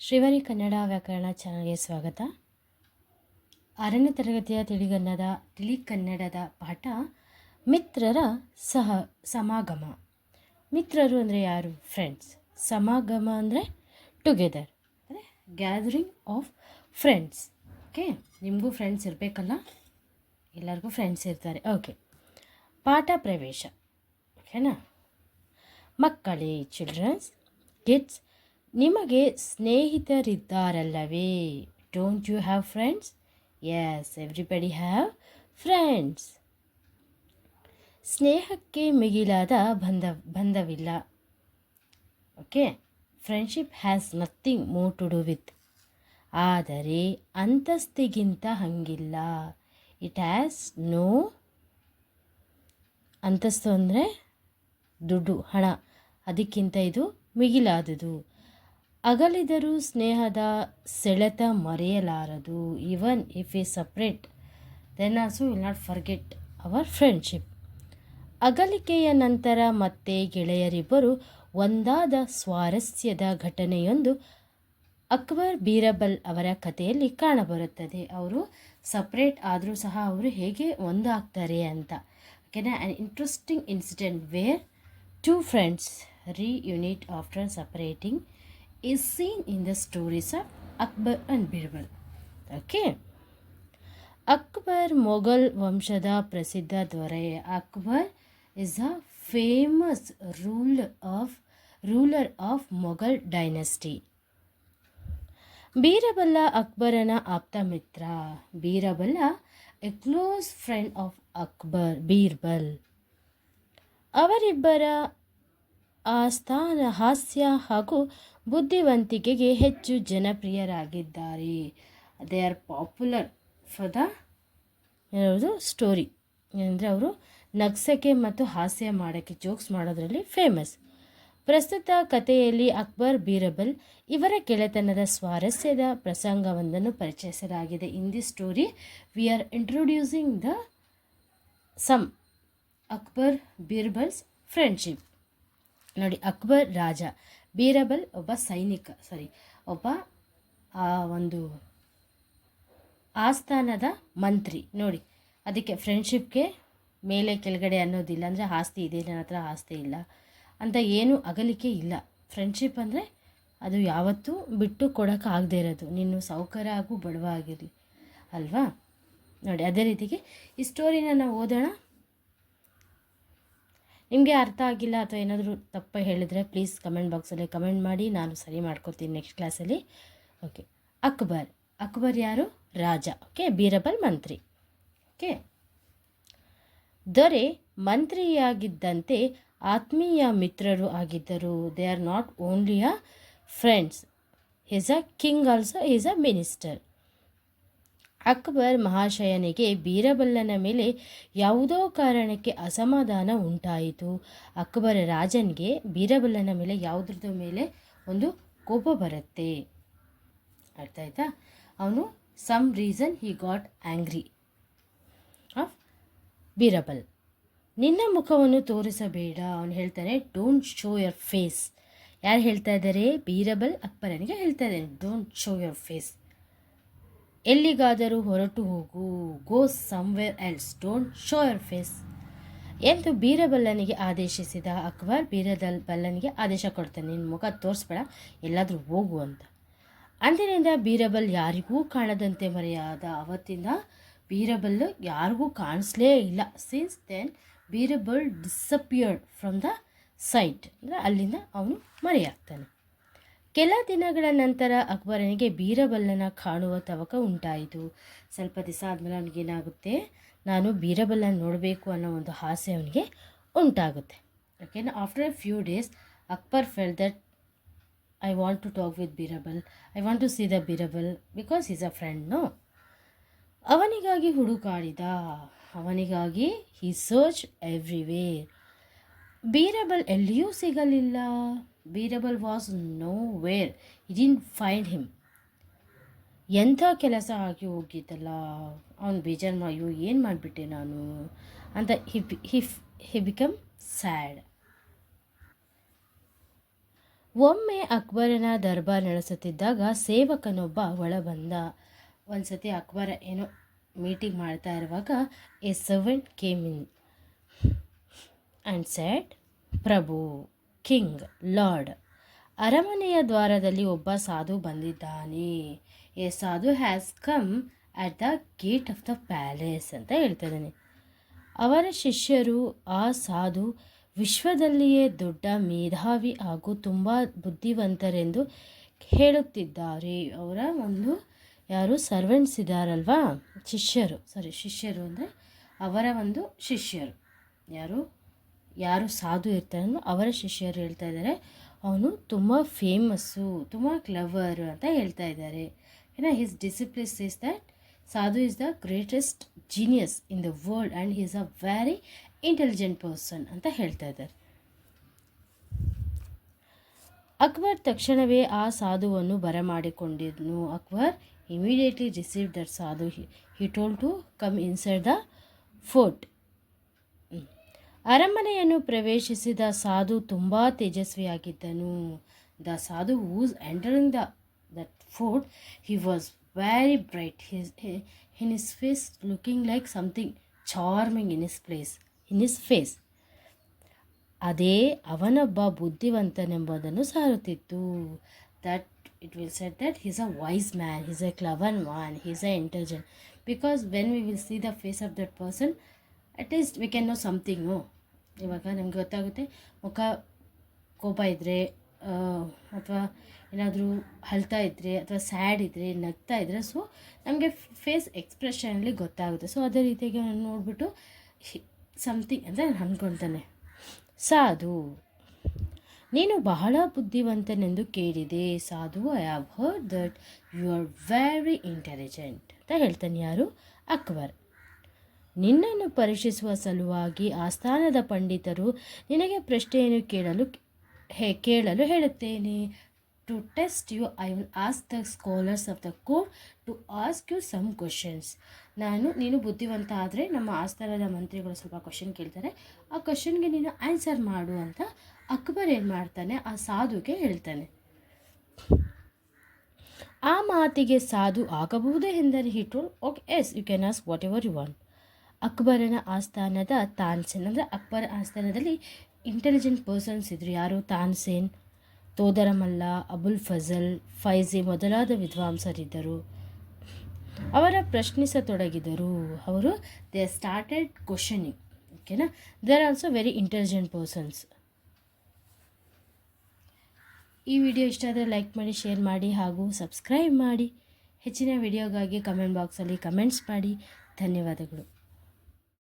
ಶ್ರೀವಾರಿ ಕನ್ನಡ ವ್ಯಾಕರಣ ಚಾನಲ್ಗೆ ಸ್ವಾಗತ. ಆರನೇ ತರಗತಿಯ ತಿಳಿಗನ್ನಡ ತಿಳಿ ಕನ್ನಡದ ಪಾಠ ಮಿತ್ರರ ಸಹ ಸಮಾಗಮ. ಮಿತ್ರರು ಅಂದರೆ ಯಾರು? ಫ್ರೆಂಡ್ಸ್ ಸಮಾಗಮ ಅಂದರೆ ಟುಗೆದರ್ ಅಂದರೆ ಗ್ಯಾದರಿಂಗ್ ಆಫ್ ಫ್ರೆಂಡ್ಸ್ ಓಕೆ ನಿಮಗೂ ಫ್ರೆಂಡ್ಸ್ ಇರಬೇಕಲ್ಲ? ಎಲ್ಲರಿಗೂ ಫ್ರೆಂಡ್ಸ್ ಇರ್ತಾರೆ. ಓಕೆ ಪಾಠ ಪ್ರವೇಶ. ಓಕೆನಾ ಮಕ್ಕಳೇ ಚಿಲ್ಡ್ರನ್ಸ್ ಕಿಡ್ಸ್ ನಿಮಗೆ ಸ್ನೇಹಿತರಿದ್ದಾರಲ್ಲವೇ? Don't you have friends yes everybody have friends ಸ್ನೇಹಕ್ಕೆ ಮಿಗಿಲಾದ ಬಂಧ ಬಂಧವಿಲ್ಲ. Okay friendship has nothing more to do with ಆದರೆ ಅಂತಸ್ತಿಗಿಂತ ಹಂಗಿಲ್ಲ. ಇಟ್ ಹ್ಯಾಸ್ ನೋ ಅಂತಸ್ತು ಅಂದರೆ ದುಡ್ಡು, ಹಣ. ಅದಕ್ಕಿಂತ ಇದು ಮಿಗಿಲಾದುದು ಅಗಲಿದರೂ ಸ್ನೇಹದ ಸೆಳೆತ ಮರೆಯಲಾರದು. Even if a separate then also will not forget our friendship ಅಗಲಿಕೆಯ ನಂತರ ಮತ್ತೆ ಗೆಳೆಯರಿಬ್ಬರು ಒಂದಾದ ಸ್ವಾರಸ್ಯದ ಘಟನೆಯೊಂದು ಅಕ್ಬರ್ ಬೀರಬಲ್ ಅವರ ಕಥೆಯಲ್ಲಿ ಕಾಣಬರುತ್ತದೆ. ಅವರು ಸಪ್ರೇಟ್ ಆದರೂ ಸಹ ಅವರು ಹೇಗೆ ಒಂದಾಗ್ತಾರೆ ಅಂತ. ಓಕೆನಾ an interesting incident where two friends reunite after separating. Is seen in the stories of Akbar and Birbal. Okay. Akbar Mughal ವಂಶದ ಪ್ರಸಿದ್ಧ ದೊರೆ Akbar is a famous rule of ruler of Mughal dynasty Birbal ಅಕ್ಬರನ ಆಪ್ತ ಮಿತ್ರ Birbal a close friend of Akbar Birbal ಅವರಿಬ್ಬರ ಆ ಸ್ಥಾನ, ಹಾಸ್ಯ ಹಾಗೂ ಬುದ್ಧಿವಂತಿಕೆಗೆ ಹೆಚ್ಚು ಜನಪ್ರಿಯರಾಗಿದ್ದಾರೆ. They are popular for the ಯಾವುದು ಸ್ಟೋರಿ ಅಂದರೆ ಅವರು ನಗ್ಸಕ್ಕೆ ಮತ್ತು ಹಾಸ್ಯ ಮಾಡೋಕ್ಕೆ ಜೋಕ್ಸ್ ಮಾಡೋದರಲ್ಲಿ ಫೇಮಸ್ ಪ್ರಸ್ತುತ ಕಥೆಯಲ್ಲಿ ಅಕ್ಬರ್, ಬೀರಬಲ್ ಇವರ ಗೆಳೆತನದ ಸ್ವಾರಸ್ಯದ ಪ್ರಸಂಗವೊಂದನ್ನು ಪರಿಚಯಿಸಲಾಗಿದೆ. In the story we are introducing the some Akbar Birbal's friendship ನೋಡಿ, ಅಕ್ಬರ್ ರಾಜ, ಬೀರಬಲ್ ಒಬ್ಬ ಸೈನಿಕ ಸಾರಿ ಒಬ್ಬ, ಆ, ಒಂದು ಆಸ್ಥಾನದ ಮಂತ್ರಿ. ನೋಡಿ, ಅದಕ್ಕೆ ಫ್ರೆಂಡ್ಶಿಪ್ಗೆ ಮೇಲೆ ಕೆಳಗಡೆ ಅನ್ನೋದಿಲ್ಲ, ಅಂದರೆ ಆಸ್ತಿ ಇದೆ, ನನ್ನ ಹತ್ರ ಆಸ್ತಿ ಇಲ್ಲ ಅಂತ ಏನು ಅಗಲಿಕೆ ಇಲ್ಲ. ಫ್ರೆಂಡ್ಶಿಪ್ ಅಂದರೆ ಅದು ಯಾವತ್ತೂ ಬಿಟ್ಟು ಕೊಡೋಕೆ ಆಗದೆ ಇರೋದು. ನೀನು ಸೌಕರ ಹಾಗೂ ಬಡವ ಆಗಿರಲಿ ಅಲ್ವಾ? ನೋಡಿ, ಅದೇ ರೀತಿಗೆ ಈ ಸ್ಟೋರಿನ ನಾವು ಓದೋಣ. ನಿಮಗೆ ಅರ್ಥ ಆಗಿಲ್ಲ ಅಥವಾ ಏನಾದರೂ ತಪ್ಪು ಹೇಳಿದರೆ ಪ್ಲೀಸ್ ಕಮೆಂಟ್ ಬಾಕ್ಸಲ್ಲಿ ಕಮೆಂಟ್ ಮಾಡಿ, ನಾನು ಸರಿ ಮಾಡ್ಕೊತೀನಿ ನೆಕ್ಸ್ಟ್ ಕ್ಲಾಸಲ್ಲಿ ಓಕೆ ಅಕ್ಬರ್. ಅಕ್ಬರ್ ಯಾರು? ರಾಜ. ಓಕೆ ಬೀರಬಲ್ ಮಂತ್ರಿ. ಓಕೆ ದೊರೆ ಮಂತ್ರಿಯಾಗಿದ್ದಂತೆ ಆತ್ಮೀಯ ಮಿತ್ರರು ಆಗಿದ್ದರು. They are not only a friends is a king also is a minister Akbar ಮಹಾಶಯನಿಗೆ ಬೀರಬಲ್ಲನ ಮೇಲೆ ಯಾವುದೋ ಕಾರಣಕ್ಕೆ ಅಸಮಾಧಾನ ಉಂಟಾಯಿತು. ಅಕ್ಬರ ರಾಜನಿಗೆ ಬೀರಬಲ್ಲನ ಮೇಲೆ, ಯಾವುದ್ರದ ಮೇಲೆ ಒಂದು ಕೋಪ ಬರುತ್ತೆ. ಅರ್ಥ ಆಯ್ತಾ? ಅವನು some reason he got angry of Birbal. ನಿನ್ನ ಮುಖವನ್ನು ತೋರಿಸಬೇಡ. ಅವನು ಹೇಳ್ತಾನೆ ಡೋಂಟ್ ಶೋ ಯರ್ ಫೇಸ್ ಯಾರು ಹೇಳ್ತಾ ಇದ್ದಾರೆ? ಬೀರಬಲ್ ಅಕ್ಬರನಿಗೆ ಹೇಳ್ತಾ ಇದ್ದಾನೆ ಡೋಂಟ್ ಶೋ ಯರ್ ಫೇಸ್ ಎಲ್ಲಿಗಾದರೂ ಹೊರಟು ಹೋಗು. Go somewhere else don't show your face ಎಂದು ಬೀರಬಲ್ಲನಿಗೆ ಆದೇಶಿಸಿದ ಅಕ್ಬರ್ ಬೀರದಲ್ ಬಲ್ಲನಿಗೆ ಆದೇಶ ಕೊಡ್ತಾನೆ. ನಿನ್ನ ಮುಖ ತೋರಿಸ್ಬೇಡ, ಎಲ್ಲಾದರೂ ಹೋಗು ಅಂತ. ಅಂದಿನಿಂದ ಬೀರಬಲ್ ಯಾರಿಗೂ ಕಾಣದಂತೆ ಮರೆಯಾದ ಅವತ್ತಿಂದ ಬೀರಬಲ್ ಯಾರಿಗೂ ಕಾಣಿಸ್ಲೇ ಇಲ್ಲ. Since then Birbal disappeared from the sight ಅಂದರೆ ಅಲ್ಲಿಂದ ಅವನು ಮರೆಯಾಗ್ತಾನೆ. ಕೆಲ ದಿನಗಳ ನಂತರ ಅಕ್ಬರನಿಗೆ ಬೀರಬಲ್ಲನ ಕಾಣುವ ತವಕ ಉಂಟಾಯಿತು. ಸ್ವಲ್ಪ ದಿವಸ ಆದಮೇಲೆ ಅವನಿಗೇನಾಗುತ್ತೆ ನಾನು ಬೀರಬಲ್ಲನ ನೋಡಬೇಕು ಅನ್ನೋ ಒಂದು ಆಸೆ ಅವನಿಗೆ ಉಂಟಾಗುತ್ತೆ. ಓಕೆನಾ after a few days Akbar felt that I want to talk with Birbal. I want to see the Birbal because is a friend no ಅವನಿಗಾಗಿ ಹುಡುಕಾಡಿದ ಅವನಿಗಾಗಿ ಹಿ ಸರ್ಚ್ ಎವ್ರಿವೇರ್ ಬೀರಬಲ್ ಎಲ್ಲಿಯೂ ಸಿಗಲಿಲ್ಲ. Birbal was nowhere didn't find him ಎಂಥ ಕೆಲಸ ಆಗಿ ಹೋಗಿದ್ದಲ್ಲ? ಅವ್ನು ಬೇಜಾರು ಮಾ ಅಯ್ಯೋ ಏನು ಮಾಡಿಬಿಟ್ಟೆ ನಾನು? ಅಂತ ಹಿ ಹಿಫ್ ಹಿ ಬಿಕಮ್ ಸ್ಯಾಡ್ ಒಮ್ಮೆ ಅಕ್ಬರನ ದರ್ಬಾರ್ ನಡೆಸುತ್ತಿದ್ದಾಗ ಸೇವಕನೊಬ್ಬ ಒಳ ಬಂದ. ಒಂದ್ಸತಿ ಅಕ್ಬರ ಏನೋ ಮೀಟಿಂಗ್ ಮಾಡ್ತಾ ಇರುವಾಗ a servant came in and sad Prabhu king, lord. ಅರಮನೆಯ ದ್ವಾರದಲ್ಲಿ ಒಬ್ಬ ಸಾಧು ಬಂದಿದ್ದಾನೆ. A sadhu has come at the gate of the palace ಅಂತ ಹೇಳ್ತಾ ಇದ್ದಾನೆ ಅವರ ಶಿಷ್ಯರು ಆ ಸಾಧು ವಿಶ್ವದಲ್ಲಿಯೇ ದೊಡ್ಡ ಮೇಧಾವಿ ಹಾಗೂ ತುಂಬ ಬುದ್ಧಿವಂತರೆಂದು ಹೇಳುತ್ತಿದ್ದಾರೆ. ಅವರ ಒಂದು ಯಾರು ಸರ್ವೆಂಟ್ಸ್ ಇದ್ದಾರಲ್ವಾ? ಶಿಷ್ಯರು ಸಾರಿ ಶಿಷ್ಯರು ಅಂದರೆ ಅವರ ಒಂದು ಶಿಷ್ಯರು. ಯಾರು? ಯಾರು ಸಾಧು ಇರ್ತಾರೋ ಅವರ ಶಿಷ್ಯರು ಹೇಳ್ತಾ ಇದ್ದಾರೆ. ಅವನು ತುಂಬ ಫೇಮಸ್ಸು ತುಂಬ ಕ್ಲವರ್ ಅಂತ ಹೇಳ್ತಾ ಇದ್ದಾರೆ. ಏನ his disciples is that sadhu is the greatest genius in the world and is a very intelligent person ಅಂತ ಹೇಳ್ತಾ ಇದ್ದಾರೆ. ಅಕ್ಬರ್ ತಕ್ಷಣವೇ ಆ ಸಾಧುವನ್ನು ಬರಮಾಡಿಕೊಂಡಿದ್ನು. Akbar immediately receive that sadhu. He told to come inside the fort ಅರಮನೆಯನ್ನು ಪ್ರವೇಶಿಸಿದ ಸಾಧು ತುಂಬ ತೇಜಸ್ವಿಯಾಗಿದ್ದನು. The sadhu who's entering the that fort he was very bright his in his face looking like something charming in his place in his face ಅದೇ ಅವನೊಬ್ಬ ಬುದ್ಧಿವಂತನೆಂಬುದನ್ನು ಸಾರುತ್ತಿತ್ತು. That it will set that he's a wise man he's a clever man he's a intelligent because when we will see the face of that person at least we can know something ಇವಾಗ ನಮ್ಗೆ ಗೊತ್ತಾಗುತ್ತೆ, ಮುಖ ಕೋಪ ಇದ್ದರೆ ಅಥವಾ ಏನಾದರೂ ಅಳ್ತಾ ಇದ್ದರೆ ಅಥವಾ ಸ್ಯಾಡ್ ಇದ್ದರೆ ನಗ್ತಾ ಇದ್ದರೆ ಸೊ ನಮಗೆ ಫೇಸ್ ಎಕ್ಸ್ಪ್ರೆಷನಲ್ಲಿ ಗೊತ್ತಾಗುತ್ತೆ. ಸೊ ಅದೇ ರೀತಿಯಾಗಿ ನಾನು ನೋಡಿಬಿಟ್ಟು ಸಮಥಿಂಗ್ ಅಂತ ನಾನು ಅಂದ್ಕೊಳ್ತಾನೆ ಸಾಧು, ನೀನು ಬಹಳ ಬುದ್ಧಿವಂತನೆಂದು ಕೇಳಿದೆ. Sadhu I have heard that you are very intelligent ಅಂತ ಹೇಳ್ತಾನೆ ಯಾರು? ಅಕ್ಬರ್. ನಿನ್ನನ್ನು ಪರೀಕ್ಷಿಸುವ ಸಲುವಾಗಿ ಆಸ್ಥಾನದ ಪಂಡಿತರು ನಿನಗೆ ಪ್ರಶ್ನೆಯನ್ನು ಕೇಳಲು ಹೇ, ಕೇಳಲು ಹೇಳುತ್ತೇನೆ. To test you I will ask the scholars of the court to ask you some questions ನಾನು, ನೀನು ಬುದ್ಧಿವಂತ ಆದರೆ ನಮ್ಮ ಆಸ್ಥಾನದ ಮಂತ್ರಿಗಳು ಸ್ವಲ್ಪ ಕ್ವಶನ್ ಕೇಳ್ತಾರೆ. ಆ ಕ್ವಶನ್ಗೆ ನೀನು ಆನ್ಸರ್ ಮಾಡು ಅಂತ ಅಕ್ಬರ್ ಏನು ಮಾಡ್ತಾನೆ? ಆ ಸಾಧುಗೆ ಹೇಳ್ತಾನೆ. ಆ ಮಾತಿಗೆ ಸಾಧು ಆಗಬಹುದೇ ಎಂದರೆ he okay yes you can ask whatever you want ಅಕ್ಬರನ ಆಸ್ಥಾನದ ತಾನ್ಸೇನ್, ಅಂದರೆ ಅಕ್ಬರ ಆಸ್ಥಾನದಲ್ಲಿ ಇಂಟೆಲಿಜೆಂಟ್ ಪರ್ಸನ್ಸ್ ಇದ್ದರು ಯಾರು? ತಾನ್ಸೇನ್, ತೋದರಮಲ್ಲ, ಅಬುಲ್ ಫಜಲ್, ಫೈಜಿ ಮೊದಲಾದ ವಿದ್ವಾಂಸರಿದ್ದರು. ಅವರ ಪ್ರಶ್ನಿಸತೊಡಗಿದರು. ಅವರು ದೇ ಸ್ಟಾರ್ಟೆಡ್ ಕ್ವಶನಿಂಗ್ ಓಕೆನಾ they are also very intelligent persons ಈ ವಿಡಿಯೋ ಇಷ್ಟ ಆದರೆ ಲೈಕ್ ಮಾಡಿ ಶೇರ್ ಮಾಡಿ ಹಾಗೂ ಸಬ್ಸ್ಕ್ರೈಬ್ ಮಾಡಿ. ಹೆಚ್ಚಿನ ವಿಡಿಯೋಗಾಗಿ ಕಮೆಂಟ್ ಬಾಕ್ಸಲ್ಲಿ ಕಮೆಂಟ್ಸ್ ಮಾಡಿ. ಧನ್ಯವಾದಗಳು.